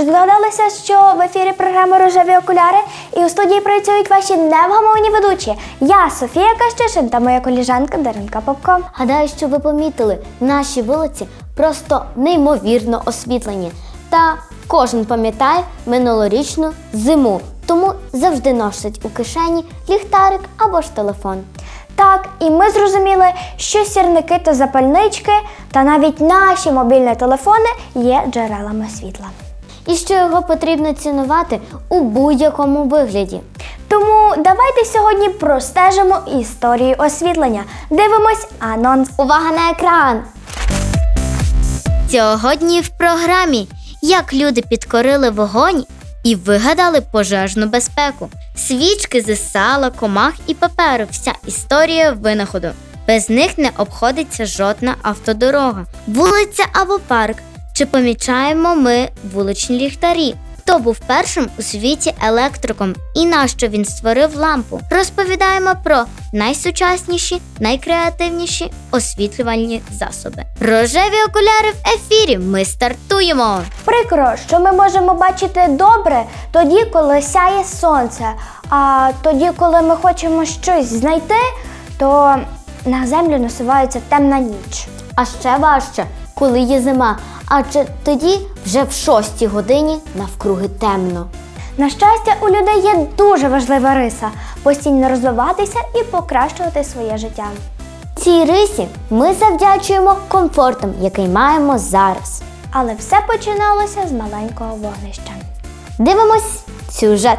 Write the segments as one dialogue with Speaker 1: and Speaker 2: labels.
Speaker 1: Ви ж здогадалися, що в ефірі програми Рожеві окуляри і у студії працюють ваші невгамовні ведучі. Я Софія Кащишин та моя коліжанка Даринка Попко.
Speaker 2: Гадаю, що ви помітили, наші вулиці просто неймовірно освітлені. Та кожен пам'ятає минулорічну зиму, тому завжди носить у кишені ліхтарик або ж телефон.
Speaker 1: Так, і ми зрозуміли, що сірники та запальнички, та навіть наші мобільні телефони є джерелами світла.
Speaker 2: І що його потрібно цінувати у будь-якому вигляді.
Speaker 1: Тому давайте сьогодні простежимо історію освітлення. Дивимось анонс.
Speaker 2: Увага на екран! Сьогодні в програмі як люди підкорили вогонь і вигадали пожежну безпеку. Свічки зі сала, комах і паперу. Вся історія винаходу. Без них не обходиться жодна автодорога, вулиця або парк. Чи помічаємо ми вуличні ліхтарі? Хто був першим у світі електриком і нащо він створив лампу? Розповідаємо про найсучасніші, найкреативніші освітлювальні засоби. Рожеві окуляри в ефірі. Ми стартуємо.
Speaker 1: Прикро, що ми можемо бачити добре тоді, коли сяє сонце. А тоді, коли ми хочемо щось знайти, то на землю насувається темна ніч.
Speaker 2: А ще важче, коли є зима, адже тоді вже в шостій годині навкруги темно.
Speaker 1: На щастя, у людей є дуже важлива риса постійно розвиватися і покращувати своє життя.
Speaker 2: Цій рисі ми завдячуємо комфортом, який маємо зараз.
Speaker 1: Але все починалося з маленького вогнища.
Speaker 2: Дивимось сюжет.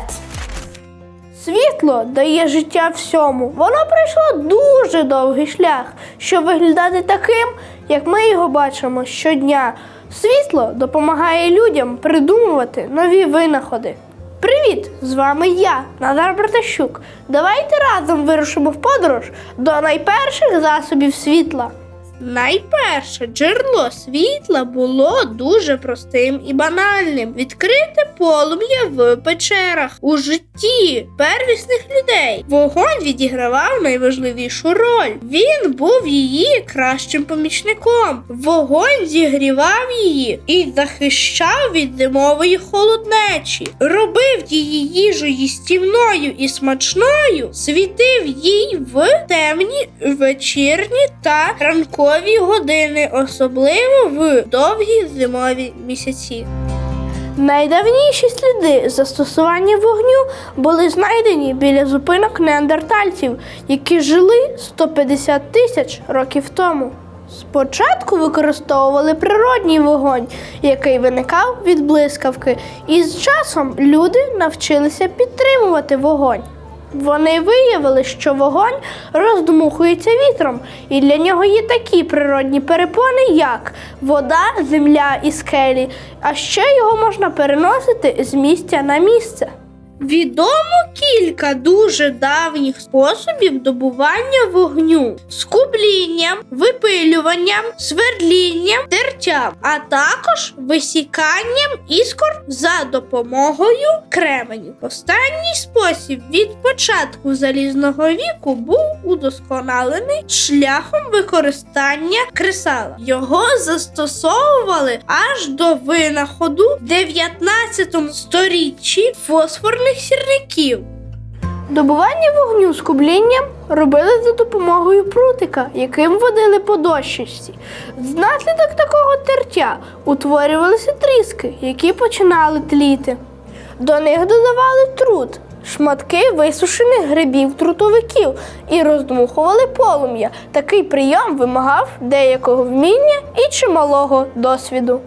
Speaker 3: Світло дає життя всьому. Воно пройшло дуже довгий шлях, щоб виглядати таким, як ми його бачимо щодня. Світло допомагає людям придумувати нові винаходи. Привіт! З вами я, Надар Братащук. Давайте разом вирушимо в подорож до найперших засобів світла. Найперше джерело світла було дуже простим і банальним. Відкрите полум'я в печерах у житті первісних людей. Вогонь відігравав найважливішу роль. Він був її кращим помічником. Вогонь зігрівав її і захищав від зимової холоднечі, робив її їжу їстівною і смачною, світив їй в темні вечірні та ранкові години, особливо в довгі зимові місяці. Найдавніші сліди застосування вогню були знайдені біля зупинок неандертальців, які жили 150 тисяч років тому. Спочатку використовували природній вогонь, який виникав від блискавки, і з часом люди навчилися підтримувати вогонь. Вони виявили, що вогонь роздмухується вітром, і для нього є такі природні перепони, як вода, земля і скелі, а ще його можна переносити з місця на місце. Відомо кілька дуже давніх способів добування вогню: скублінням, випилюванням, свердлінням, тертям, а також висіканням іскор за допомогою кременів. Останній спосіб від початку залізного віку був удосконалений шляхом використання кресала. Його застосовували аж до винаходу в 19 сторіччі фосфорних сірників. Добування вогню з кублінням робили за допомогою прутика, яким водили по дощечці. Внаслідок такого тертя утворювалися тріски, які починали тліти. До них додавали трут, шматки висушених грибів трутовиків і роздмухували полум'я. Такий прийом вимагав деякого вміння і чималого досвіду.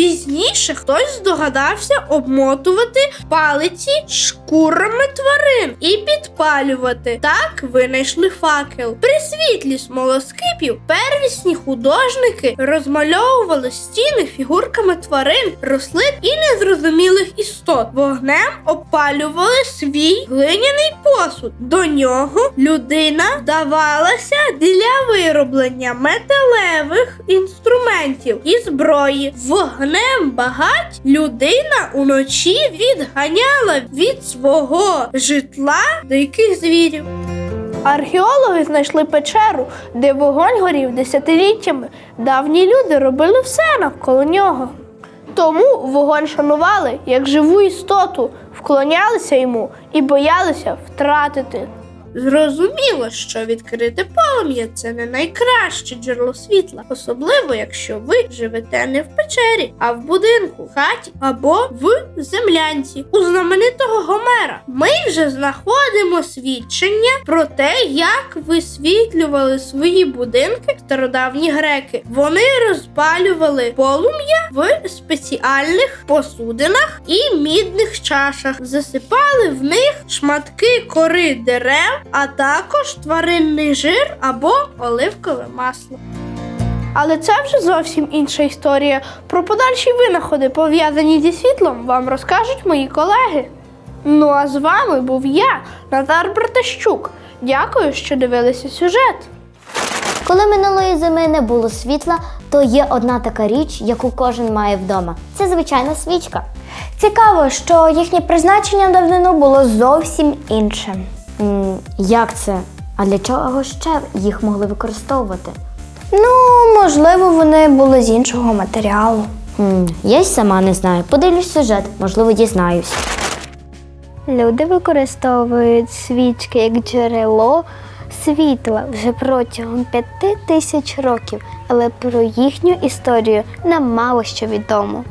Speaker 3: Пізніше хтось здогадався обмотувати палиці шкурами тварин і підпалювати. Так винайшли факел. При світлі смолоскипів первісні художники розмальовували стіни фігурками тварин, рослин і незрозумілих істот. Вогнем опалювали свій глиняний посуд. До нього людина давалася для вироблення металевих інструментів і зброї. Вогнем багать людина уночі відганяла від свого житла диких звірів. Археологи знайшли печеру, де вогонь горів десятиліттями. Давні люди робили все навколо нього. Тому вогонь шанували як живу істоту, вклонялися йому і боялися втратити. Зрозуміло, що відкрите полум'я це не найкраще джерело світла, особливо якщо ви живете не в печері, а в будинку, хаті або в землянці у знаменитого Гомера. Ми вже знаходимо свідчення про те, як висвітлювали свої будинки стародавні греки. Вони розпалювали полум'я в спеціальних посудинах і мідних чашах, засипали в них шматки кори дерев, а також тваринний жир або оливкове масло. Але це вже зовсім інша історія. Про подальші винаходи, пов'язані зі світлом, вам розкажуть мої колеги. Ну а з вами був я, Назар Братащук. Дякую, що дивилися сюжет.
Speaker 4: Коли минулої зими не було світла, то є одна така річ, яку кожен має вдома. Це звичайна свічка.
Speaker 5: Цікаво, що їхнє призначення давнину було зовсім іншим.
Speaker 4: Як це? А для чого ще їх могли використовувати?
Speaker 5: Ну, можливо, вони були з іншого матеріалу.
Speaker 4: Я й сама не знаю. Подивлюсь сюжет, можливо, дізнаюсь.
Speaker 5: Люди використовують свічки як джерело світла вже протягом п'яти тисяч років, але про їхню історію нам мало що відомо.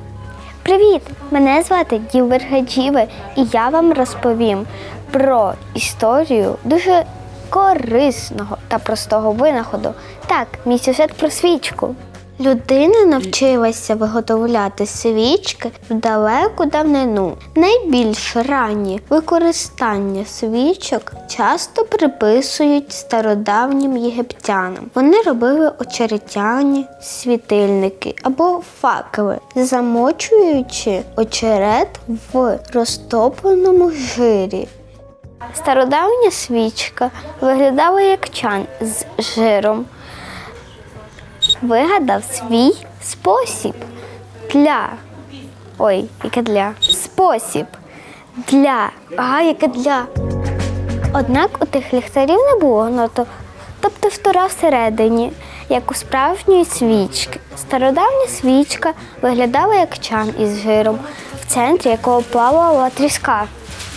Speaker 5: Привіт! Мене звати Ділбер Гаджіве, і я вам розповім про історію дуже корисного та простого винаходу. Так, мій сюжет про свічку. Людина навчилася виготовляти свічки в далеку давнину. Найбільш ранні використання свічок часто приписують стародавнім єгиптянам. Вони робили очеретяні світильники або факели, замочуючи очерет в розтопленому жирі. Стародавня свічка виглядала як чан з жиром вигадав свій спосіб для. Ой, яке для? Спосіб для. Ага, яке для. Однак у тих ліхтарів не було ноту, тобто втора всередині, як у справжньої свічки. Стародавня свічка виглядала як чан із жиром, в центрі якого плавала тріска.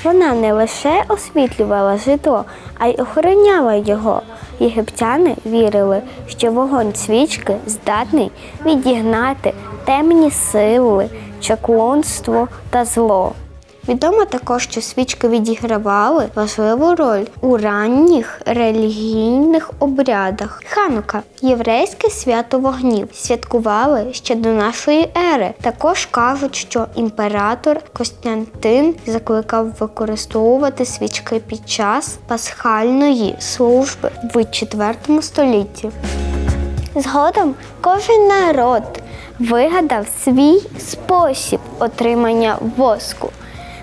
Speaker 5: Вона не лише освітлювала житло, а й охороняла його. Єгиптяни вірили, що вогонь свічки здатний відігнати темні сили, чаклонство та зло. Відомо також, що свічки відігравали важливу роль у ранніх релігійних обрядах. Ханука єврейське свято вогнів святкували ще до нашої ери. Також кажуть, що імператор Костянтин закликав використовувати свічки під час пасхальної служби в IV столітті. Згодом кожен народ вигадав свій спосіб отримання воску.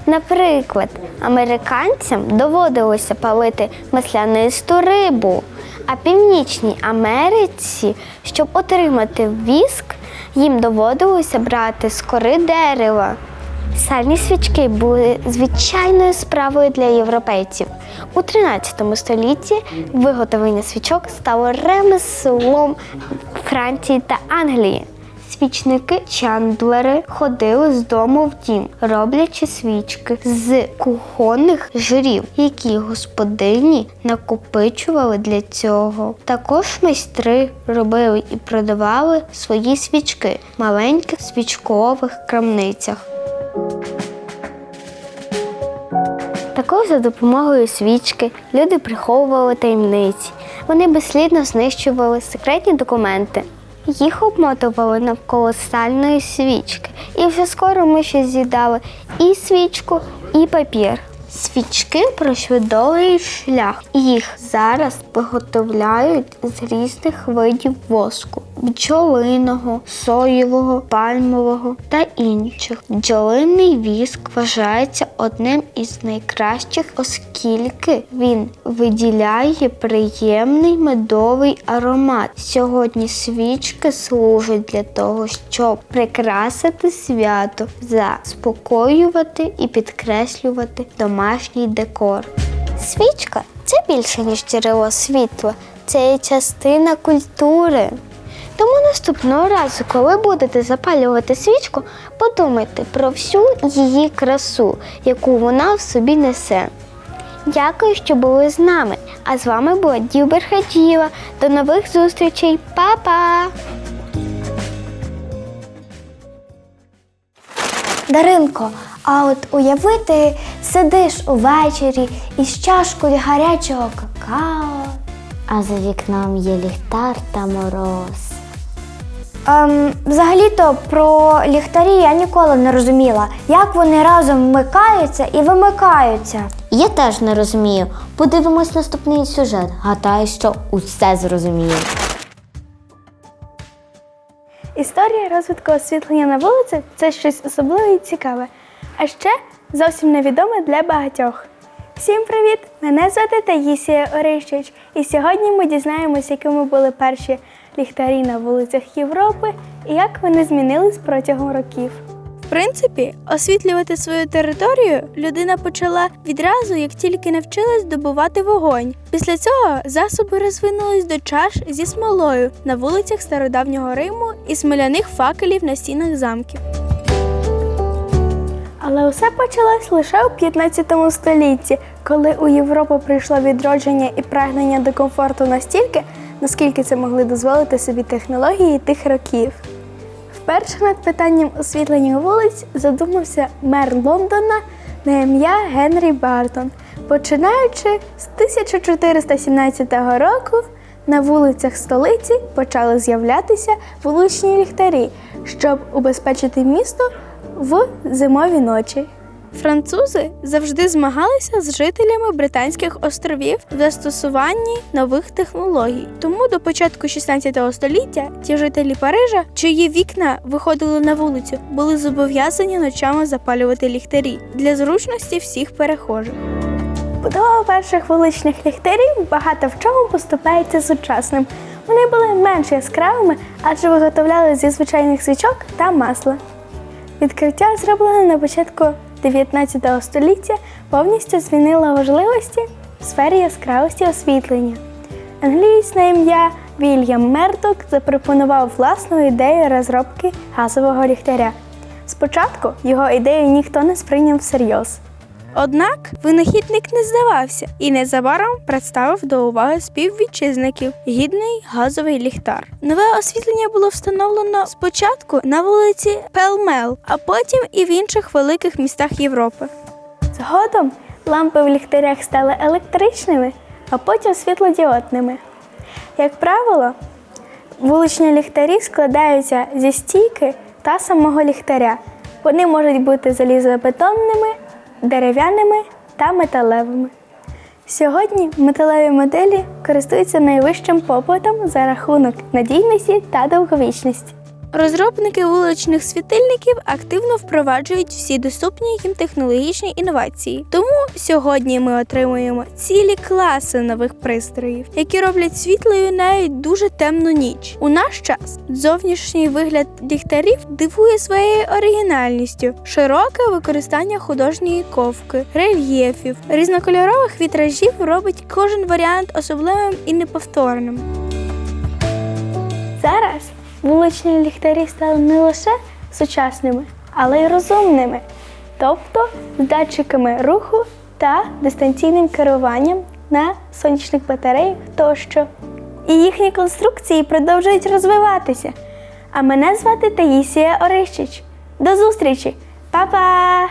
Speaker 5: Наприклад, американцям доводилося палити маслянисту рибу, а Північній Америці, щоб отримати віск, їм доводилося брати з кори дерева. Сальні свічки були звичайною справою для європейців. У 13 столітті виготовлення свічок стало ремеслом Франції та Англії. Свічники Чандлери ходили з дому в дім, роблячи свічки з кухонних жирів, які господині накопичували для цього. Також майстри робили і продавали свої свічки в маленьких свічкових крамницях. Також за допомогою свічки люди приховували таємниці. Вони безслідно знищували секретні документи. Їх обмотували навколо сальної свічки, і вже скоро ми ще з'їдали і свічку, і папір. Свічки пройшли довгий шлях. Їх зараз виготовляють з різних видів воску: бджолиного, соєвого, пальмового та інших. Бджолиний віск вважається одним із найкращих, оскільки він виділяє приємний медовий аромат. Сьогодні свічки служать для того, щоб прикрасити свято, заспокоювати і підкреслювати домашній декор. Свічка це більше, ніж джерело світла, це є частина культури.
Speaker 1: Тому наступного разу, коли будете запалювати свічку, подумайте про всю її красу, яку вона в собі несе. Дякую, що були з нами. А з вами була Дюбер Хаджієва. До нових зустрічей. Па-па! Даринко, а от уявити, сидиш увечері із чашкою гарячого какао.
Speaker 4: А за вікном є ліхтар та мороз.
Speaker 1: Ем, взагалі-то про ліхтарі я ніколи не розуміла, як вони разом вмикаються і вимикаються.
Speaker 4: Я теж не розумію. Подивимось наступний сюжет. Гадаю, що усе зрозумію.
Speaker 6: Історія розвитку освітлення на вулиці це щось особливе і цікаве, а ще зовсім невідоме для багатьох. Всім привіт! Мене звати Таїсія Орищич, і сьогодні ми дізнаємося, якими були перші ліхтарі на вулицях Європи і як вони змінились протягом років. В принципі, освітлювати свою територію людина почала відразу, як тільки навчилась добувати вогонь. Після цього засоби розвинулись до чаш зі смолою на вулицях стародавнього Риму і смоляних факелів на стінах замків. Але усе почалось лише у 15 столітті, коли у Європу прийшло відродження і прагнення до комфорту настільки, наскільки це могли дозволити собі технології тих років. Вперше над питанням освітлення вулиць задумався мер Лондона на ім'я Генрі Бартон. Починаючи з 1417 року на вулицях столиці почали з'являтися вуличні ліхтарі, щоб убезпечити місто в зимові ночі. Французи завжди змагалися з жителями Британських островів в застосуванні нових технологій. Тому до початку 16 століття ті жителі Парижа, чиї вікна виходили на вулицю, були зобов'язані ночами запалювати ліхтарі для зручності всіх перехожих. Будова перших вуличних ліхтарів багато в чому поступається сучасним. Вони були менш яскравими, адже виготовляли зі звичайних свічок та масла. Відкриття, зроблене на початку 19 століття, повністю змінила важливості в сфері яскравості освітлення. Англієць на ім'я Вільям Мердок запропонував власну ідею розробки газового ліхтаря. Спочатку його ідею ніхто не сприйняв всерйоз. Однак винахідник не здавався і незабаром представив до уваги співвітчизників гідний газовий ліхтар. Нове освітлення було встановлено спочатку на вулиці Пелмел, а потім і в інших великих містах Європи. Згодом лампи в ліхтарях стали електричними, а потім світлодіодними. Як правило, вуличні ліхтарі складаються зі стійки та самого ліхтаря. Вони можуть бути залізобетонними, дерев'яними та металевими. Сьогодні металеві моделі користуються найвищим попитом за рахунок надійності та довговічності. Розробники вуличних світильників активно впроваджують всі доступні їм технологічні інновації. Тому сьогодні ми отримуємо цілі класи нових пристроїв, які роблять світлою навіть дуже темну ніч. У наш час зовнішній вигляд ліхтарів дивує своєю оригінальністю, широке використання художньої ковки, рельєфів, різнокольорових вітражів робить кожен варіант особливим і неповторним. Зараз вуличні ліхтарі стали не лише сучасними, але й розумними, тобто з датчиками руху та дистанційним керуванням на сонячних батареях тощо. І їхні конструкції продовжують розвиватися. А мене звати Таїсія Орищич. До зустрічі! Па-па!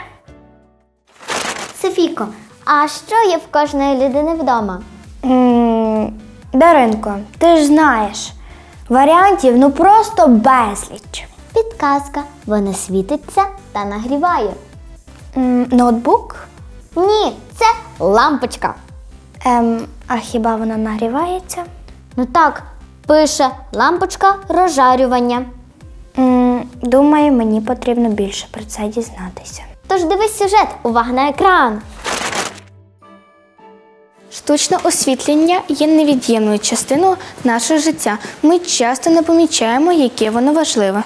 Speaker 4: Софійко, а що є в кожної людини вдома?
Speaker 1: м Даринко, ти ж знаєш, варіантів ну просто безліч.
Speaker 4: Підказка. Вона світиться та нагріває.
Speaker 1: М, ноутбук?
Speaker 4: Ні, це лампочка.
Speaker 1: Ем, а хіба вона нагрівається?
Speaker 4: Ну так, пише лампочка розжарювання.
Speaker 1: М, думаю, мені потрібно більше про це дізнатися.
Speaker 4: Тож дивись сюжет, увага на екран.
Speaker 7: Штучне освітлення є невід'ємною частиною нашого життя. Ми часто не помічаємо, яке воно важливе.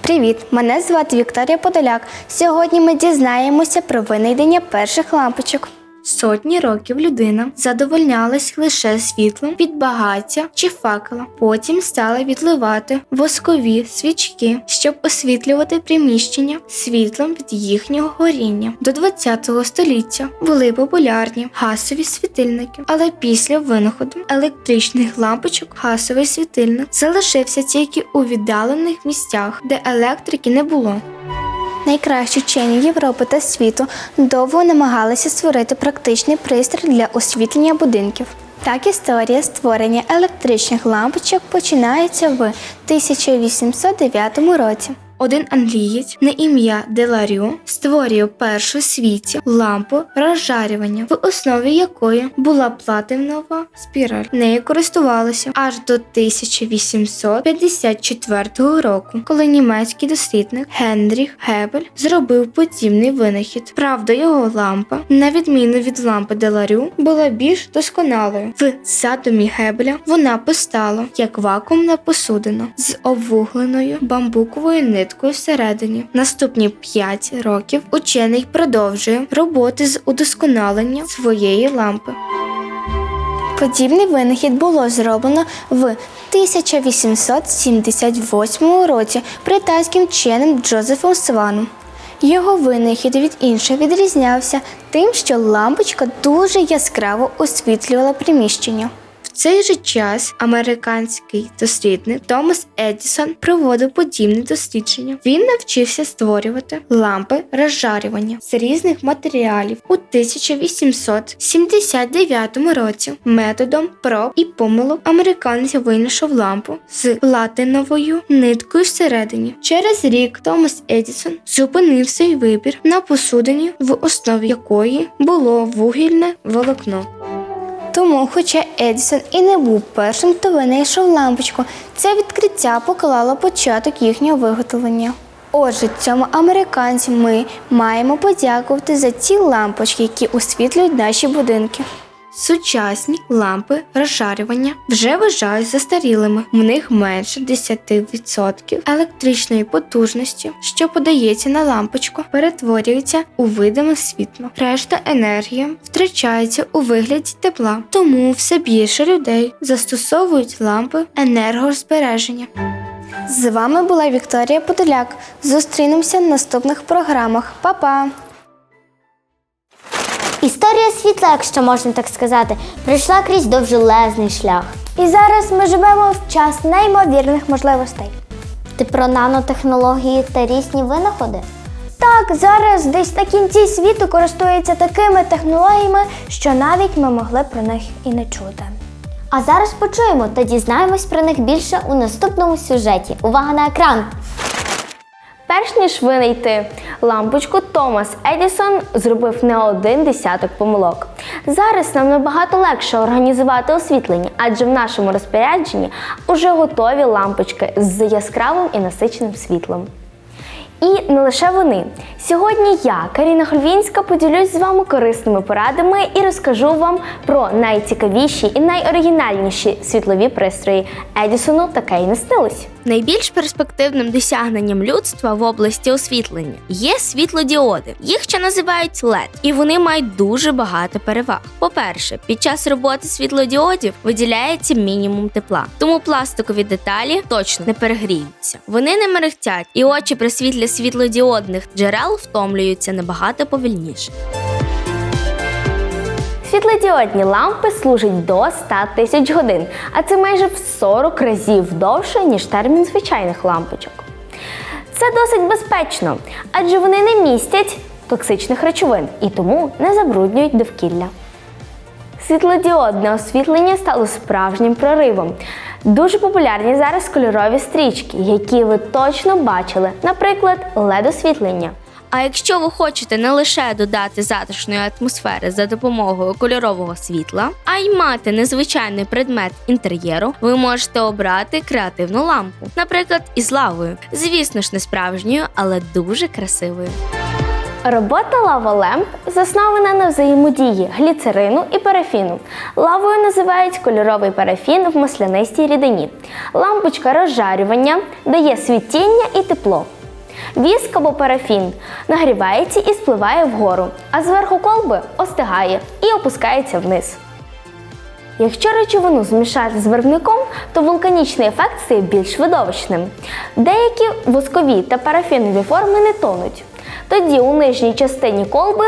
Speaker 7: Привіт! Мене звати Вікторія Подоляк. Сьогодні ми дізнаємося про винайдення перших лампочок. Сотні років людина задовольнялась лише світлом від багаття чи факела. Потім стала відливати воскові свічки, щоб освітлювати приміщення світлом від їхнього горіння. До 20 століття були популярні гасові світильники, але після винаходу електричних лампочок гасовий світильник залишився тільки у віддалених місцях, де електрики не було. Найкращі вчені Європи та світу довго намагалися створити практичний пристрій для освітлення будинків. Так історія створення електричних лампочок починається в 1809 році. Один англієць на ім'я Деларю створює першу світі лампу розжарювання, в основі якої була платинова спіраль. Нею користувалося аж до 1854 року, коли німецький дослідник Генріх Гебель зробив подібний винахід. Правда, його лампа, на відміну від лампи Деларю, була більш досконалою. В задумі Гебеля вона постала як вакуумна посудина з обвугленою бамбуковою ниткою всередині. Наступні 5 років учений продовжує роботи з удосконалення своєї лампи. Подібний винахід було зроблено в 1878 році британським вченим Джозефом Сваном. Його винахід від інших відрізнявся тим, що лампочка дуже яскраво освітлювала приміщення. Цей же час американський дослідник Томас Едісон проводив подібне дослідження. Він навчився створювати лампи розжарювання з різних матеріалів у 1879 році. Методом проб і помилок американець винайшов лампу з платиновою ниткою всередині. Через рік Томас Едісон зупинив свій вибір на посудині, в основі якої було вугільне волокно. Тому, хоча Едісон і не був першим, хто винайшов лампочку, це відкриття поклало початок їхнього виготовлення. Отже, цьому американцю ми маємо подякувати за ці лампочки, які освітлюють наші будинки. Сучасні лампи розжарювання вже вважають застарілими. В них менше 10% електричної потужності, що подається на лампочку, перетворюється у видиме світло. Решта енергії втрачається у вигляді тепла, тому все більше людей застосовують лампи енергозбереження. З вами була Вікторія Подоляк. Зустрінемося в наступних програмах. Па-па!
Speaker 4: Історія світла, якщо можна так сказати, пройшла крізь довжелезний шлях.
Speaker 5: І зараз ми живемо в час неймовірних можливостей.
Speaker 4: Ти про нанотехнології та різні винаходи?
Speaker 5: Так, зараз десь на кінці світу користуються такими технологіями, що навіть ми могли про них і не чути.
Speaker 4: А зараз почуємо та дізнаємось про них більше у наступному сюжеті. Увага на екран!
Speaker 8: Перш ніж винайти лампочку, Томас Едісон зробив не один десяток помилок. Зараз нам набагато легше організувати освітлення, адже в нашому розпорядженні уже готові лампочки з яскравим і насиченим світлом. І не лише вони. Сьогодні я, Каріна Хольвінська, поділюсь з вами корисними порадами і розкажу вам про найцікавіші і найоригінальніші світлові пристрої Едісону таке й не снилось.
Speaker 9: Найбільш перспективним досягненням людства в області освітлення є світлодіоди. Їх ще називають LED, і вони мають дуже багато переваг. По-перше, під час роботи світлодіодів виділяється мінімум тепла, тому пластикові деталі точно не перегріються. Вони не мерехтять, і очі при світлі світлодіодних джерел втомлюються набагато повільніше.
Speaker 8: Світлодіодні лампи служать до 100 тисяч годин, а це майже в 40 разів довше, ніж термін звичайних лампочок. Це досить безпечно, адже вони не містять токсичних речовин і тому не забруднюють довкілля. Світлодіодне освітлення стало справжнім проривом. Дуже популярні зараз кольорові стрічки, які ви точно бачили, наприклад, LED-освітлення.
Speaker 9: А якщо ви хочете не лише додати затишної атмосфери за допомогою кольорового світла, а й мати незвичайний предмет інтер'єру, ви можете обрати креативну лампу, наприклад, із лавою. Звісно ж, не справжньою, але дуже красивою.
Speaker 8: Робота лаволемп заснована на взаємодії гліцерину і парафіну. Лавою називають кольоровий парафін в маслянистій рідині. Лампочка розжарювання дає світіння і тепло. Віск або парафін нагрівається і спливає вгору, а зверху колби остигає і опускається вниз. Якщо речовину змішати з барвником, то вулканічний ефект стає більш видовищним. Деякі воскові та парафінові форми не тонуть. Тоді у нижній частині колби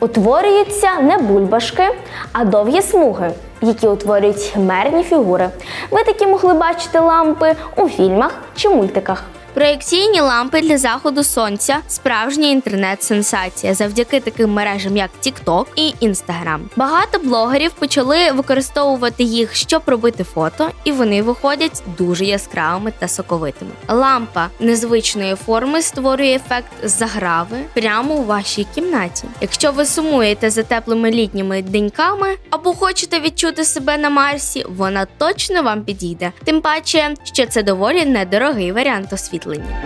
Speaker 8: утворюються не бульбашки, а довгі смуги, які утворюють химерні фігури. Ви такі могли бачити лампи у фільмах чи мультиках.
Speaker 9: Проекційні лампи для заходу сонця справжня інтернет-сенсація завдяки таким мережам, як TikTok і Instagram. Багато блогерів почали використовувати їх, щоб робити фото, і вони виходять дуже яскравими та соковитими. Лампа незвичної форми створює ефект заграви прямо у вашій кімнаті. Якщо ви сумуєте за теплими літніми деньками або хочете відчути себе на Марсі, вона точно вам підійде. Тим паче, що це доволі недорогий варіант освітлення.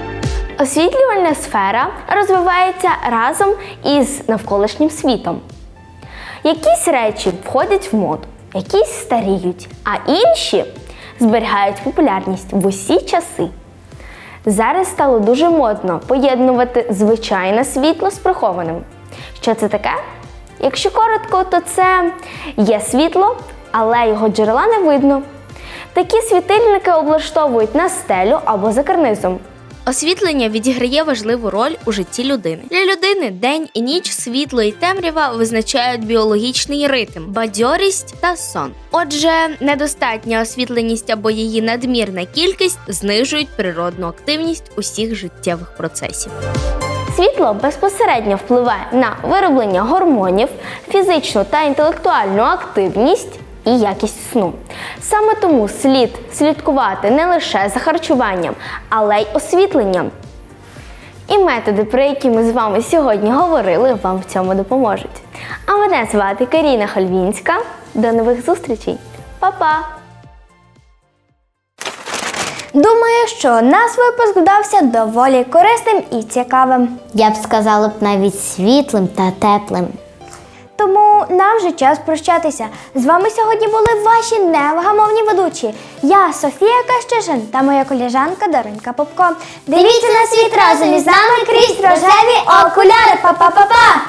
Speaker 8: Освітлювальна сфера розвивається разом із навколишнім світом. Якісь речі входять в моду, якісь старіють, а інші зберігають популярність в усі часи. Зараз стало дуже модно поєднувати звичайне світло з прихованим. Що це таке? Якщо коротко, то це є світло, але його джерела не видно. Такі світильники облаштовують на стелю або за карнизом.
Speaker 9: Освітлення відіграє важливу роль у житті людини. Для людини день і ніч, світло і темрява визначають біологічний ритм, бадьорість та сон. Отже, недостатня освітленість або її надмірна кількість знижують природну активність усіх життєвих процесів.
Speaker 8: Світло безпосередньо впливає на вироблення гормонів, фізичну та інтелектуальну активність і якість сну. Саме тому слід слідкувати не лише за харчуванням, але й освітленням. І методи, про які ми з вами сьогодні говорили, вам в цьому допоможуть. А мене звати Каріна Хальвінська. До нових зустрічей. Па-па!
Speaker 5: Думаю, що наш випуск вдався доволі корисним і цікавим.
Speaker 4: Я б сказала б навіть світлим та теплим.
Speaker 5: Тому нам вже час прощатися. З вами сьогодні були ваші невгамовні ведучі. Я Софія Кащишин та моя коліжанка Даринка Попко. Дивіться на світ разом із нами крізь рожеві окуляри. Па-па-па-па!